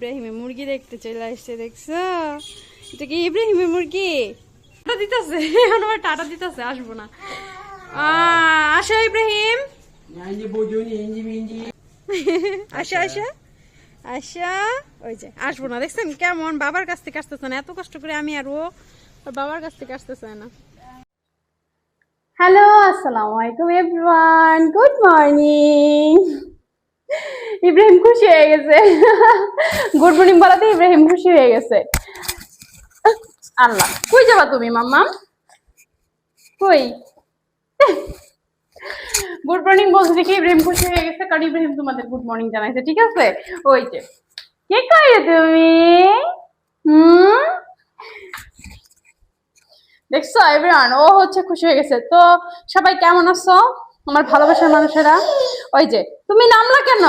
ইব্রাহিমের মুরগি দেখতে চলে আসছে দেখছ? এটা কি ইব্রাহিমের মুরগি? টাটা দিতেছে এখন আবার টাটা দিতেছে আসব না। আসো ইব্রাহিম। আসা আসা। আসা ওই যে। আসব না দেখছেন কেমন? বাবার কাছ থেকে আসতেছে না এত কষ্ট করে আমি আর ও বাবার কাছ থেকে আসতেছে না। হ্যালো আসসালামু আলাইকুম এভরিওয়ান গুড মর্নিং ইব্রাহিম খুশি হয়ে গেছে। গুড মর্নিং বলাতে ইব্রাহিম খুশি হয়ে গেছে। আল্লাহ। কই যাবা তুমি মাম্মা কই? গুড মর্নিং বলতে দেখি ইব্রাহিম খুশি হয়ে গেছে, কারণ ইব্রাহিম তোমাদের গুড মর্নিং জানাইছে, ঠিক আছে? ওই যে। কে করে তুমি? হুম? দেখছ এভরিওয়ান ও হচ্ছে খুশি হয়ে গেছে। তো সবাই কেমন আছো? আমার ভালোবাসার মানুষেরা। ওই যে, তুমি নামলা কেন?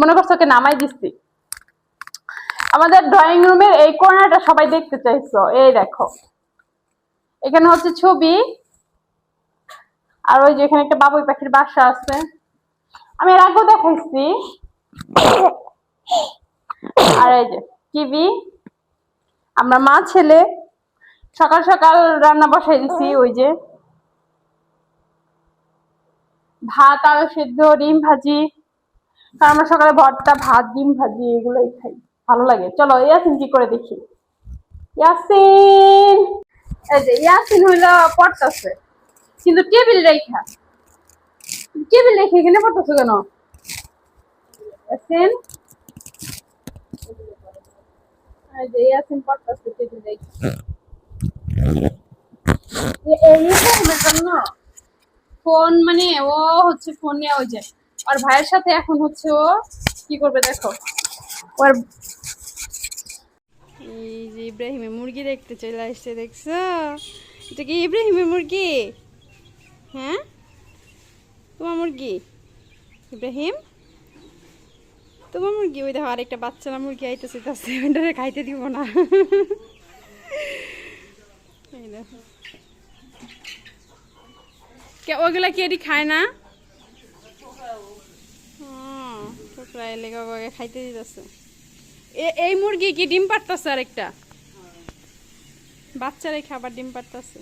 মনে করছ ওকে নামাই দিচ্ছি আমাদের ড্রয়িং রুমের এই কর্নারটা সবাই দেখতে চাইছো। এই দেখো। এখানে হচ্ছে ছবি। আর ওই যে এখানে একটা বাবুই পাখির বাসা আছে। আমি এর আগেও দেখাইছি। আর এই যে টিভি আমরা মা, ছেলে সকাল সকাল রান্না বসাই দিছি, ওই যে। ভাত, আলু সেদ্ধ, ডিম ভাজি। কারণ আমরা সকালে ভর্তা, ভাত, ডিম ভাজি, এগুলোই খাই। ভালো লাগে। চলো, ইয়াসিন কি করে দেখি? ইয়াসিন! এই যে, ইয়াসিন হইল পড়তেছে। কিন্তু টেবিল রেখা টেবিল রেখে এখানে পড়তেছে কেন? ইয়াসিন? এই যে, ইয়াসিন পড়তেছে টেবিল রেখা এ- এই ইব্রাহিমের জন্য ফোন মানে ও হচ্ছে ফোন নিয়ে ওই যায় আর ভাইয়ের সাথে এখন হচ্ছে ও কি করবে দেখো। ওর এই যে ইব্রাহিমের মুরগি দেখতে চলে আসছে দেখছ? এটা কি ইব্রাহিমের মুরগি? হ্যাঁ? তোমার মুরগি? ইব্রাহিম? তোমার মুরগি? ওই দেখো আরেকটা বাচ্চারা মুরগি আইতেছে তাছে ওইটারে খাইতে দিব না। কে ওগুলা কি এটি খায় না? এলে খাইতে দিতেছে। এই মুরগি কি ডিম পারতেছে আরেকটা? বাচ্চারাই খাবার ডিম পারতেছে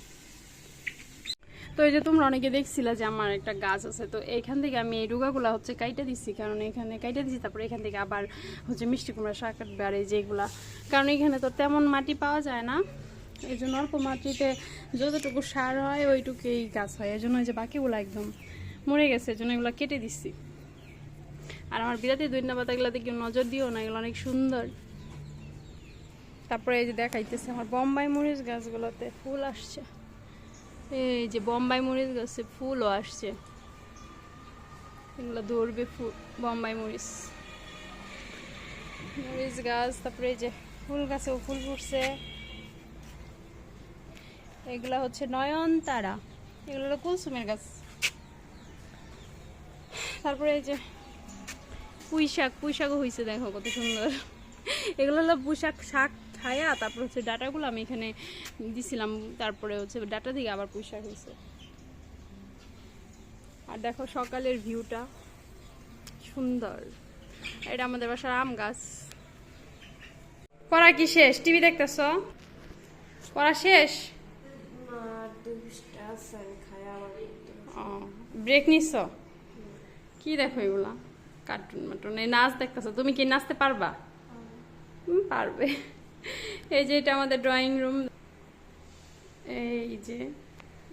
তো এই যে তোমরা অনেকে দেখছিলা যে আমার একটা গাছ আছে তো এইখান থেকে আমি এই ডুগাগুলা হচ্ছে কাইটা দিচ্ছি কারণ এখানে কাইটা দিচ্ছি তারপরে এখান থেকে আবার হচ্ছে মিষ্টি কুমড়া শাক কাটবে আর এই যেগুলা কারণ এখানে তো তেমন মাটি পাওয়া যায় না। এই জন্য অল্প মাটিতে যতটুকু সার হয়, ওইটুকুই গাছ হয়। এই জন্য যে বাকিগুলো একদম মরে গেছে এই এগুলো কেটে দিচ্ছি। আর আমার বিরাতি দৈন্য পাতাগুলোতে কেউ নজর দিও না, এগুলো অনেক সুন্দর। তারপরে এই যে দেখাইতেছে আমার বোম্বাই মরিচ গাছগুলোতে ফুল আসছে। এই যে বোম্বাই মরিচ গাছে ফুলও আসছে। এগুলো ধরবে ফুল, বোম্বাই মরিচ। মরিচ গাছ, তারপরে এই যে ফুল গাছেও ফুল ফুটছে। এগুলা হচ্ছে নয়নতারা। এগুলো হলো কুলসুমের গাছ। তারপরে এই যে পুঁই শাক হয়েছে দেখো কত সুন্দর। এগুলো হলো পুঁই শাক খায়া তারপর হচ্ছে ডাটাগুলো আমি এখানে দিছিলাম, তারপরে হচ্ছে ডাটা থেকে আবার পুঁই শাক হয়েছে আর দেখো সকালের ভিউটা, সুন্দর। এটা আমাদের বাসার আম গাছ। পড়া কি শেষ? টিভি দেখতেছ? পড়া শেষ? ব্রেক নিচ্ছ কি দেখো এগুলা? কার্টুন মাটুন এই নাচ দেখতেছো? তুমি কি নাচতে পারবা? পারবে। এই যে এটা আমাদের ড্রয়িং রুম এই যে,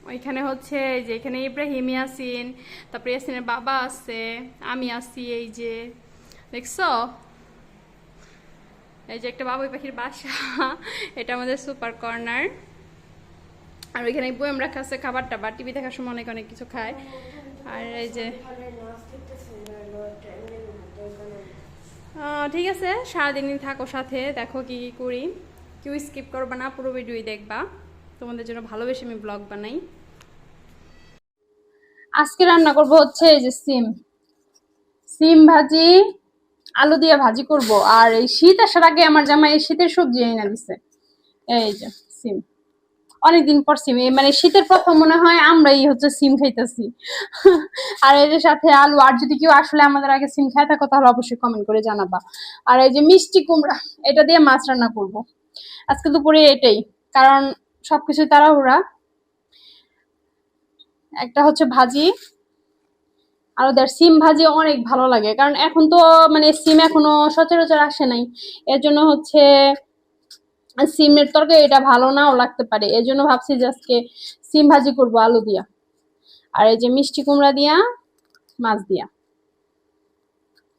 ওইখানে হচ্ছে যে এখানে ইব্রাহিম ইয়াসিন তারপরে ইয়াসিনের বাবা আছে, আমি আছি, এই যে, দেখছ? এই যে একটা বাবুই পাখির বাসা, এটা আমাদের সুপার কর্নার আর ওইখানে বইম রাখা আছে খাবার টাবার টিভি দেখার সময় অনেক অনেক কিছু খায়। আর এই যে ঠিক আছে, সারাদিনই থাকো সাথে, দেখো কি কি করি। কেউ স্কিপ করবা না, পুরো ভিডিওই দেখবা। তোমাদের জন্য ভালোবেসে আমি ব্লগ বানাই। আজকে রান্না করব হচ্ছে এই যে সিম। সিম ভাজি, আলু দিয়ে ভাজি করব। আর এই শীত আসার আগে আমার জামাই শীতের সবজি এনে দিছে। এই যে, সিম। অনেকদিন পর সিম মানে শীতের প্রথম মনে হয় আমরাই হচ্ছে সিম খাইতেছি। আর যে সাথে আলু, আর যদি কেউ আসলে আমাদের আগে সিম খায় থাকো, তাহলে অবশ্যই কমেন্ট করে জানাবা। আর এই যে মিষ্টি কুমড়া, এটা দিয়ে মাছ রান্না করব। আজকে দুপুরে এটাই, কারণ সবকিছু তাড়াহুড়া। একটা হচ্ছে ভাজি, আর ওদের সিম ভাজি অনেক ভালো লাগে। কারণ এখন তো মানে সিম এখনও সচরাচর আসে নাই। এর জন্য হচ্ছে সিমের তরকারি এটা ভালো নাও লাগতে পারে। এর জন্য ভাবছি যে আজকে সিম ভাজি করব, আলু দিয়া। আর এই যে মিষ্টি কুমড়া দিয়া, মাছ দিয়া।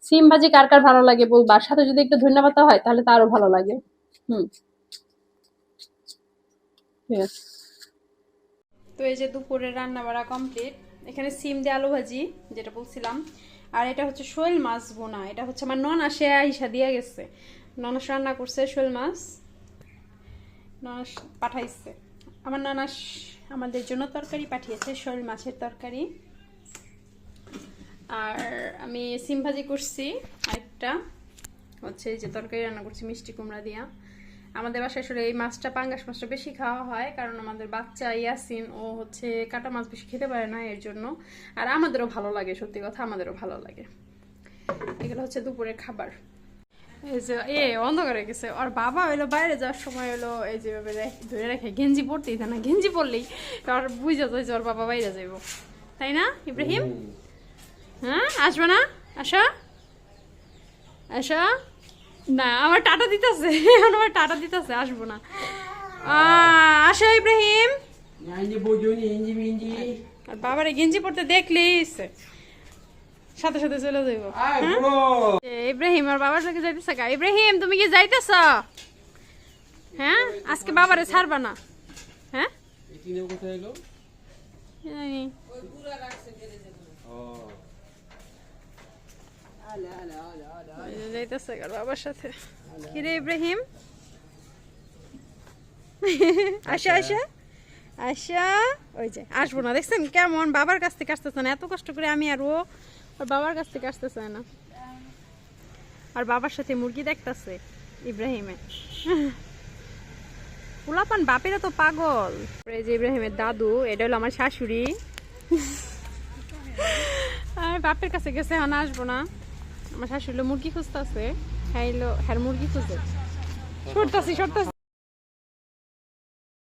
সিম ভাজি কার কার ভালো লাগে বলবা? সাথে যদি একটু ধন্যবাদ হয়, তাহলে তো আরও ভালো লাগে। হুম। তো এই যে দুপুরে রান্না বাড়া কমপ্লিট এখানে সিম দিয়ে আলু ভাজি, যেটা বলছিলাম। আর এটা হচ্ছে শোল মাছ বোনা, এটা হচ্ছে আমার নন আসে আইসা দিয়ে গেছে। ননাস রান্না করছে শোল মাছ। ননাস পাঠাইছে। আমার ননাস আমাদের জন্য তরকারি পাঠিয়েছে, শোল মাছের তরকারি। আর আমি সিম ভাজি করছি, আরেকটা। হচ্ছে যে তরকারি রান্না করছি, মিষ্টি কুমড়া দিয়া। আমাদের বাসায় আসলে এই মাছটা, পাঙ্গাস মাছটা বেশি খাওয়া হয়, কারণ আমাদের বাচ্চা ইয়াসিন, ও হচ্ছে কাটা মাছ বেশি খেতে পারে না এর জন্য। আর আমাদেরও ভালো লাগে, সত্যি কথা, আমাদেরও ভালো লাগে। এগুলো হচ্ছে দুপুরের খাবার। এই যে এ অন্ধকারে গেছে। আর বাবা হইল বাইরে যাওয়ার সময় হলো এই যে এভাবে রেখ- ধরে রেখে গেঞ্জি পরতেই না গেঞ্জি পরলেই আর বুঝা যায় যে ওর বাবা বাইরে যাইব। তাই না ইব্রাহিম? হ্যাঁ আসবে না? আসো। আসো। না আমার টাটা দিতেছে। এখন আমার টাটা দিতেছে আসব না। আসো ইব্রাহিম. আর বাবার গেঞ্জি পরতে দেখলেই। সাথে সাথে চলে যাইব. এ, ইব্রাহিম আর বাবার সাথে যাইতেছে গা ইব্রাহিম তুমি কি যাইতেছ? হ্যাঁ? আজকে বাবারে ছাড়বা না। হ্যাঁ? যাইতেছে বাবার সাথে। কিরে ইব্রাহিম? আসা আসা। আসা। ওই যে আসব না। দেখছেন কেমন? বাবার কাছ থেকে আসতেছে না। এত কষ্ট করে আমি আর ও ওর বাবার কাছ থেকে আসতেছে না। আর বাবার সাথে মুরগি দেখতাছে ইব্রাহিমে। পোলাপান বাপেরা তো পাগল। এই যে ইব্রাহিমের দাদু, এটা হলো আমার শাশুড়ি। আর বাপের কাছে গেছে, এখন আসব না। আমার শাশুড়ি মুরগি খুঁজতেছে হ্যাঁ হ্যাঁ মুরগি খুঁজে। সরতাছি সরতাছি।